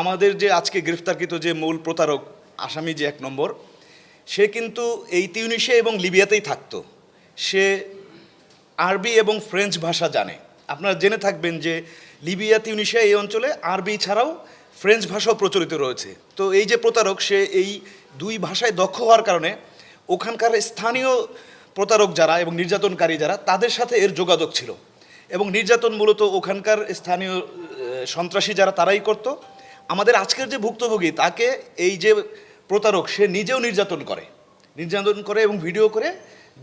আমাদের যে আজকে গ্রেফতারকৃত যে মূল প্রতারক, আসামি যে এক নম্বর, সে কিন্তু এই তিউনিশিয়া এবং লিবিয়াতেই থাকতো। সে আরবি এবং ফ্রেঞ্চ ভাষা জানে। আপনারা জেনে থাকবেন যে লিবিয়া, তিউনিশিয়া এই অঞ্চলে আরবি ছাড়াও ফ্রেঞ্চ ভাষাও প্রচলিত রয়েছে। তো এই যে প্রতারক, সে এই দুই ভাষায় দক্ষ হওয়ার কারণে ওখানকার স্থানীয় প্রতারক যারা এবং নির্যাতনকারী যারা, তাদের সাথে এর যোগাযোগ ছিল। এবং নির্যাতন মূলত ওখানকার স্থানীয় সন্ত্রাসী যারা তারাই করত। আমাদের আজকের যে ভুক্তভোগী, তাকে এই যে প্রতারক, সে নিজেও নির্যাতন করে। নির্যাতন করে এবং ভিডিও করে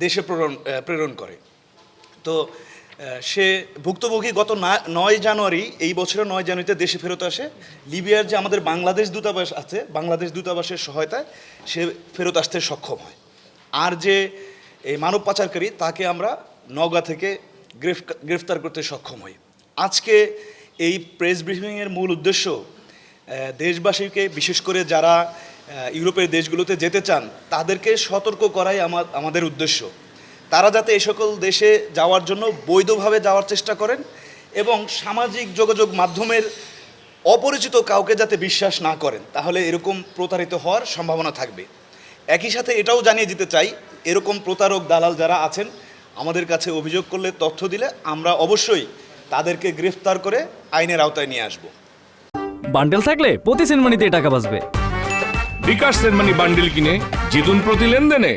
দেশে প্রেরণ প্রেরণ করে। তো সে ভুক্তভোগী গত নয় জানুয়ারি, এই বছরের নয় জানুয়ারিতে দেশে ফেরত আসে। লিবিয়ার যে আমাদের বাংলাদেশ দূতাবাস আছে, বাংলাদেশ দূতাবাসের সহায়তায় সে ফেরত আসতে সক্ষম হয়। আর যে এই মানব পাচারকারী, তাকে আমরা নওগাঁ থেকে গ্রেফতার করতে সক্ষম হই। আজকে এই প্রেস ব্রিফিংয়ের মূল উদ্দেশ্য দেশবাসীকে, বিশেষ করে যারা ইউরোপের দেশগুলোতে যেতে চান, তাদেরকে সতর্ক করাই আমার আমাদের উদ্দেশ্য। তারা যাতে এই সকল দেশে যাওয়ার জন্য বৈধভাবে যাওয়ার চেষ্টা করেন এবং সামাজিক যোগাযোগ মাধ্যমের অপরিচিত কাউকে যাতে বিশ্বাস না করেন, তাহলে এরকম প্রতারিত হওয়ার সম্ভাবনা থাকবে। একই সাথে এটাও জানিয়ে দিতে চাই, এরকম প্রতারক দালাল যারা আছেন আমাদের কাছে অভিযোগ করলে তথ্য দিলে আমরা অবশ্যই তাদেরকে গ্রেফতার করে আইনের আওতায় নিয়ে আসব। বান্ডেল থাকলে প্রতি সেনমানিতে টাকা বাঁচবে। বিকাশ সেনমানি বান্ডেল কিনে জিতুন প্রতি লেনদেনে।